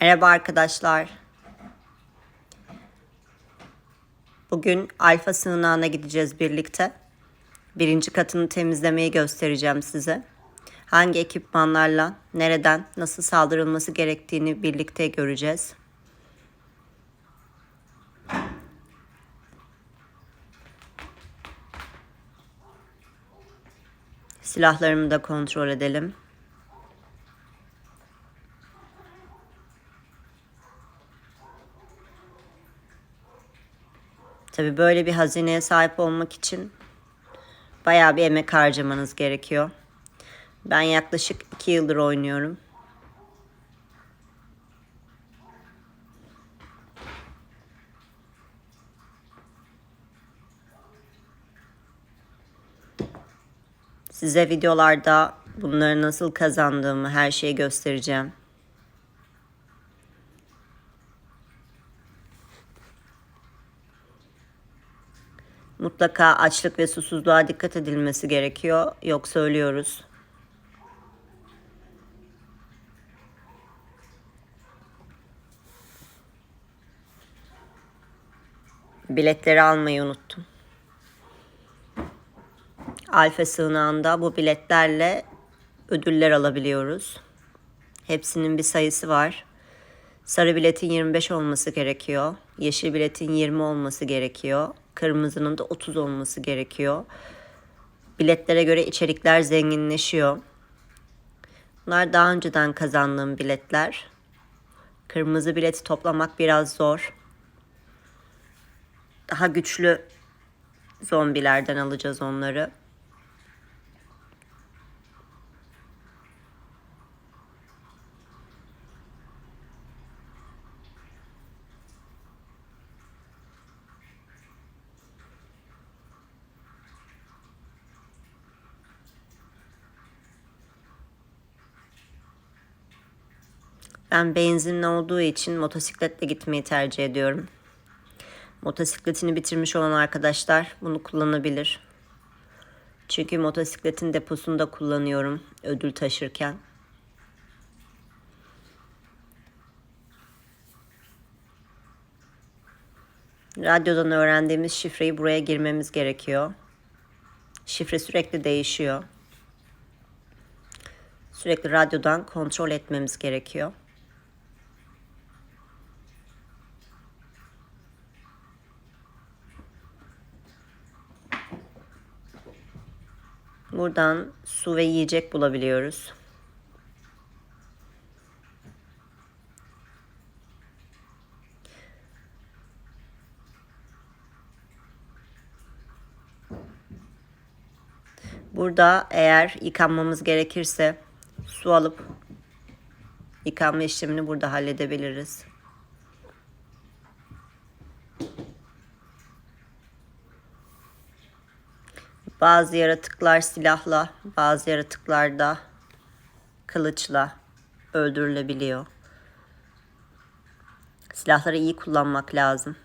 Merhaba arkadaşlar. Bugün alfa sığınağına gideceğiz birlikte. Birinci katını temizlemeyi göstereceğim size. Hangi ekipmanlarla, nereden, nasıl saldırılması gerektiğini birlikte göreceğiz. Silahlarımı da kontrol edelim. Tabii böyle bir hazineye sahip olmak için bayağı bir emek harcamanız gerekiyor. Ben yaklaşık iki yıldır oynuyorum. Size videolarda bunları nasıl kazandığımı her şeyi göstereceğim. Mutlaka açlık ve susuzluğa dikkat edilmesi gerekiyor. Yoksa ölüyoruz. Biletleri almayı unuttum. Alfa sığınağında bu biletlerle ödüller alabiliyoruz. Hepsinin bir sayısı var. Sarı biletin 25 olması gerekiyor. Yeşil biletin 20 olması gerekiyor. Kırmızının da 30 olması gerekiyor. Biletlere göre içerikler zenginleşiyor. Bunlar daha önceden kazandığım biletler. Kırmızı bileti toplamak biraz zor. Daha güçlü zombilerden alacağız onları. Ben benzinli olduğu için motosikletle gitmeyi tercih ediyorum. Motosikletini bitirmiş olan arkadaşlar bunu kullanabilir. Çünkü motosikletin deposunda kullanıyorum ödül taşırken. Radyodan öğrendiğimiz şifreyi buraya girmemiz gerekiyor. Şifre sürekli değişiyor. Sürekli radyodan kontrol etmemiz gerekiyor. Buradan su ve yiyecek bulabiliyoruz. Burada eğer yıkanmamız gerekirse su alıp yıkanma işlemini burada halledebiliriz. Bazı yaratıklar silahla, bazı yaratıklar da kılıçla öldürülebiliyor. Silahları iyi kullanmak lazım.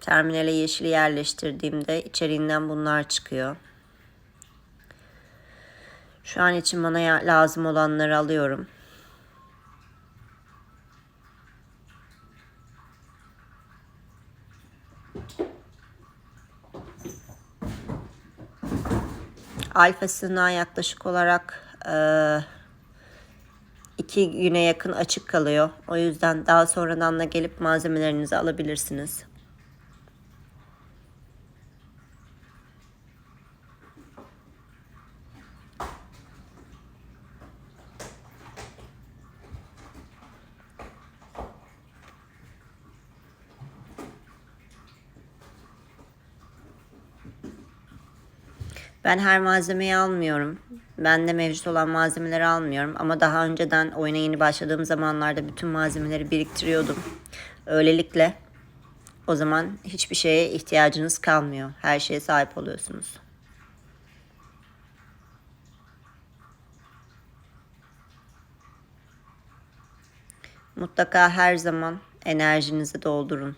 Terminale yeşili yerleştirdiğimde içeriğinden bunlar çıkıyor. Şu an için bana lazım olanları alıyorum. Alfa sığınağı yaklaşık olarak e, iki güne yakın açık kalıyor. O yüzden daha sonradan da gelip malzemelerinizi alabilirsiniz. Ben her malzemeyi almıyorum. Ben de mevcut olan malzemeleri almıyorum. Ama daha önceden oyuna yeni başladığım zamanlarda bütün malzemeleri biriktiriyordum. Öylelikle o zaman hiçbir şeye ihtiyacınız kalmıyor. Her şeye sahip oluyorsunuz. Mutlaka her zaman enerjinizi doldurun.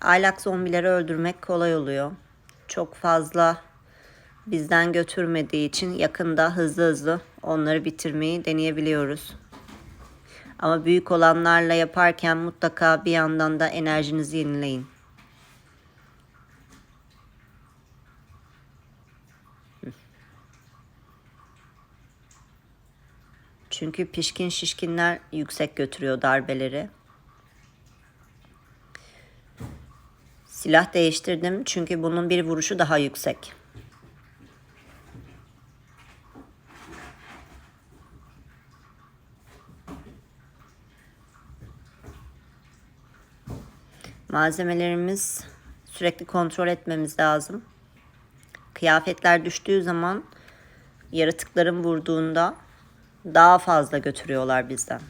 Aylak zombileri öldürmek kolay oluyor. Çok fazla bizden götürmediği için yakında hızlı hızlı onları bitirmeyi deneyebiliyoruz. Ama büyük olanlarla yaparken mutlaka bir yandan da enerjinizi yenileyin. Çünkü pişkin şişkinler yüksek götürüyor darbeleri. Silah değiştirdim çünkü bunun bir vuruşu daha yüksek. Malzemelerimiz sürekli kontrol etmemiz lazım. Kıyafetler düştüğü zaman yaratıkların vurduğunda daha fazla götürüyorlar bizden.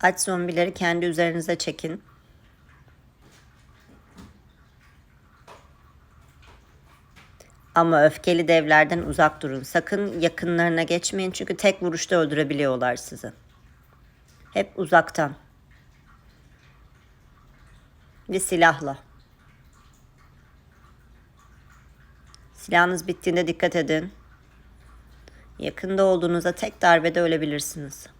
Aç zombileri kendi üzerinize çekin. Ama öfkeli devlerden uzak durun. Sakın yakınlarına geçmeyin çünkü tek vuruşta öldürebiliyorlar sizi. Hep uzaktan. Ve silahla. Silahınız bittiğinde dikkat edin. Yakında olduğunuzda tek darbede ölebilirsiniz.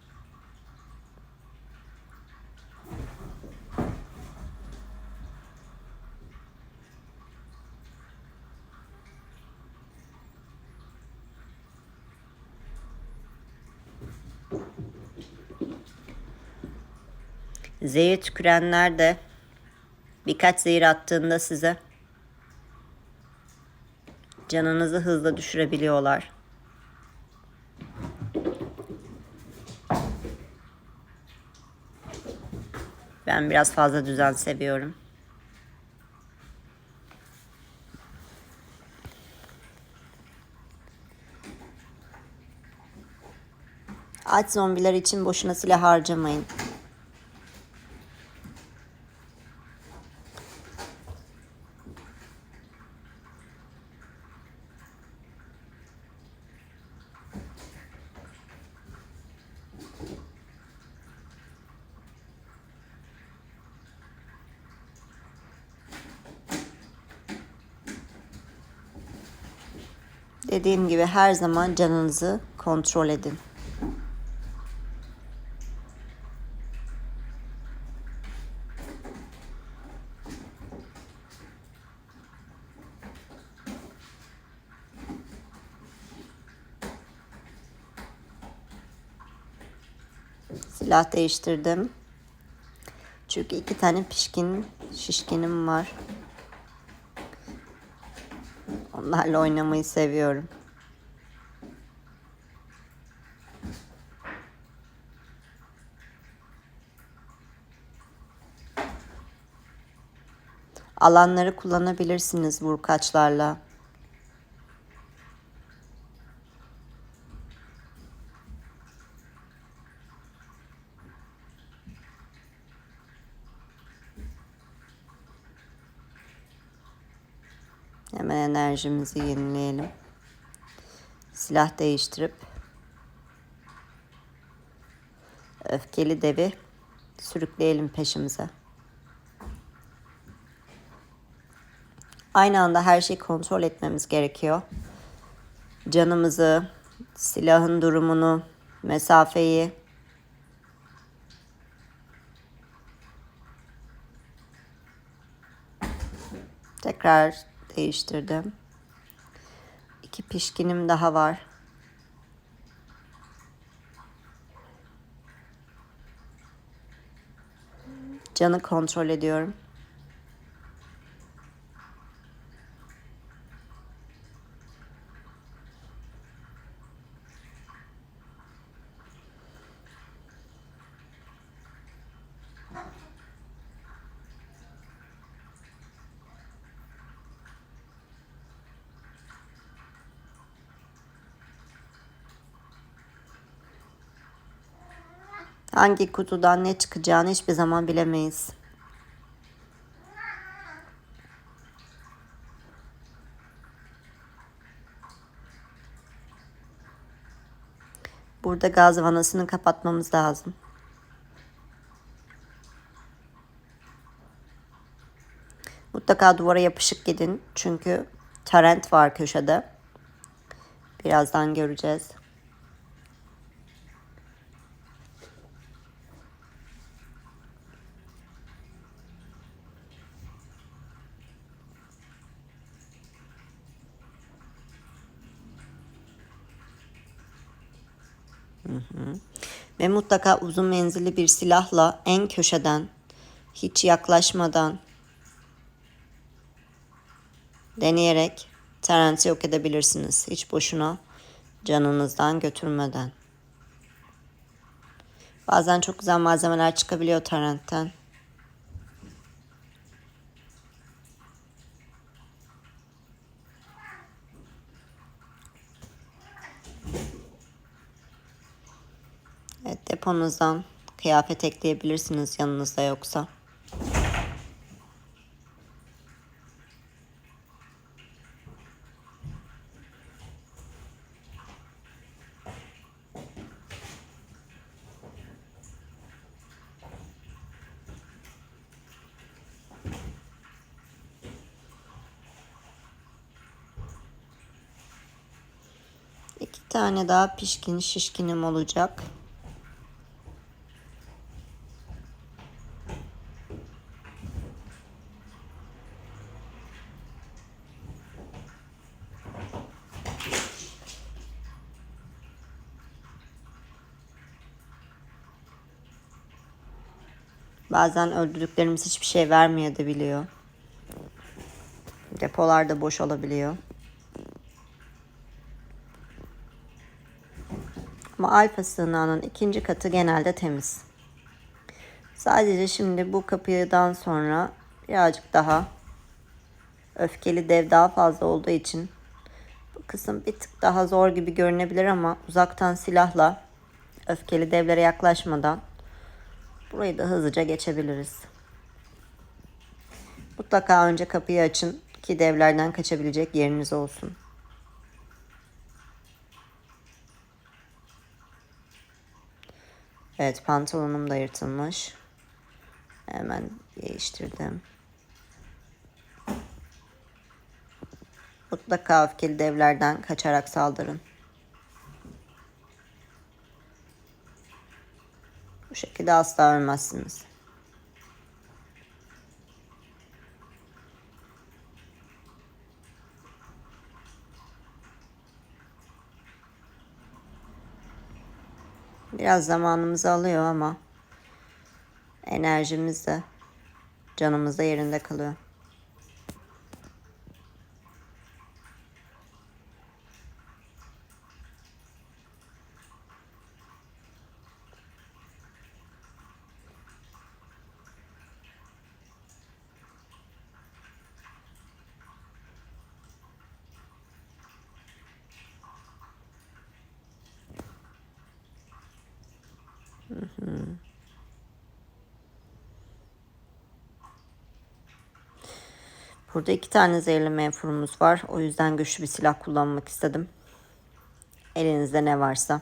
Zehir tükürenler de birkaç zehir attığında size canınızı hızla düşürebiliyorlar. Ben biraz fazla düzen seviyorum. Aç zombiler için boşuna silah harcamayın. Dediğim gibi her zaman canınızı kontrol edin. Silah değiştirdim. Çünkü iki tane pişkin şişkinim var. Onlarla oynamayı seviyorum. Alanları kullanabilirsiniz vurkaçlarla. Hemen enerjimizi yenileyelim. Silah değiştirip öfkeli devi sürükleyelim peşimize. Aynı anda her şeyi kontrol etmemiz gerekiyor. Canımızı, silahın durumunu, mesafeyi, tekrar değiştirdim. İki pişkinim daha var. Canı kontrol ediyorum. Hangi kutudan ne çıkacağını hiçbir zaman bilemeyiz. Burada gaz vanasını kapatmamız lazım. Mutlaka duvara yapışık gidin. Çünkü torrent var köşede. Birazdan göreceğiz. Ve mutlaka uzun menzilli bir silahla en köşeden hiç yaklaşmadan deneyerek Terent'i yok edebilirsiniz. Hiç boşuna canınızdan götürmeden. Bazen çok güzel malzemeler çıkabiliyor Terent'ten. Evet deponuzdan kıyafet ekleyebilirsiniz yanınızda yoksa. İki tane daha pişkin şişkinim olacak. Bazen öldürdüklerimiz hiçbir şey vermeyebiliyor. Depolar da boş olabiliyor. Ama alfa sığınağının ikinci katı genelde temiz. Sadece şimdi bu kapıdan sonra birazcık daha öfkeli dev daha fazla olduğu için bu kısım bir tık daha zor gibi görünebilir ama uzaktan silahla öfkeli devlere yaklaşmadan burayı da hızlıca geçebiliriz. Mutlaka önce kapıyı açın ki devlerden kaçabilecek yeriniz olsun. Evet pantolonum da yırtılmış. Hemen değiştirdim. Mutlaka öfkeli devlerden kaçarak saldırın. Şekilde asla ölmezsiniz. Biraz zamanımızı alıyor ama enerjimiz de canımız yerinde kalıyor. Burada iki tane zehirli menfurumuz var. O yüzden güçlü bir silah kullanmak istedim. Elinizde ne varsa.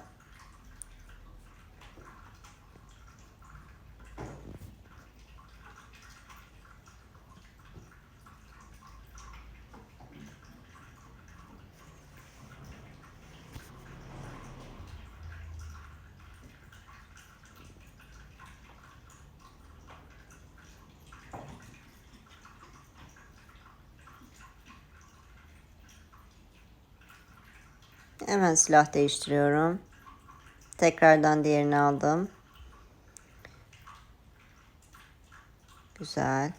Hemen silah değiştiriyorum. Tekrardan diğerini aldım. Güzel.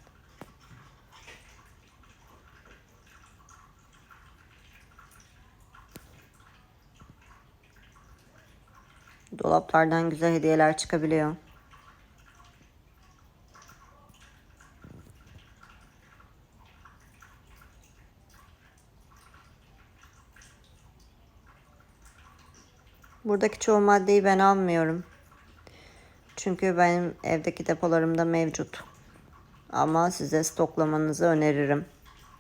Dolaplardan güzel hediyeler çıkabiliyor. Buradaki çoğu maddeyi ben almıyorum. Çünkü benim evdeki depolarımda mevcut. Ama size stoklamanızı öneririm.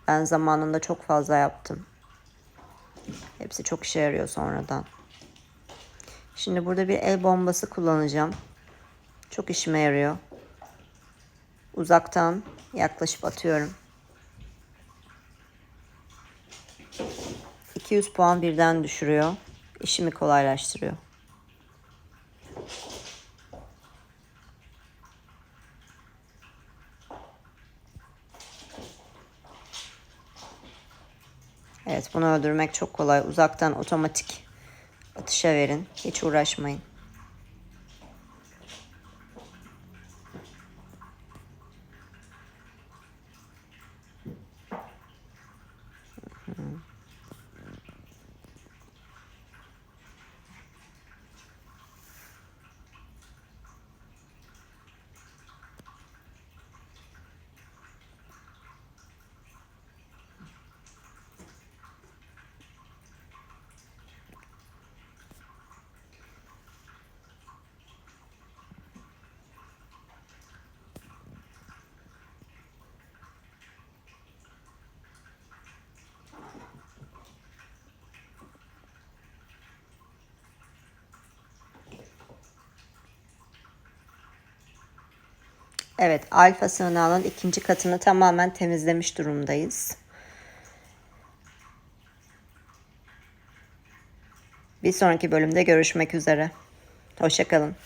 Ben zamanında çok fazla yaptım. Hepsi çok işe yarıyor sonradan. Şimdi burada bir el bombası kullanacağım. Çok işime yarıyor. Uzaktan yaklaşıp atıyorum. 200 puan birden düşürüyor. İşimi kolaylaştırıyor. Evet bunu öldürmek çok kolay. Uzaktan otomatik atışa verin. Hiç uğraşmayın. Evet, alfa sığınağının ikinci katını tamamen temizlemiş durumdayız. Bir sonraki bölümde görüşmek üzere. Hoşçakalın.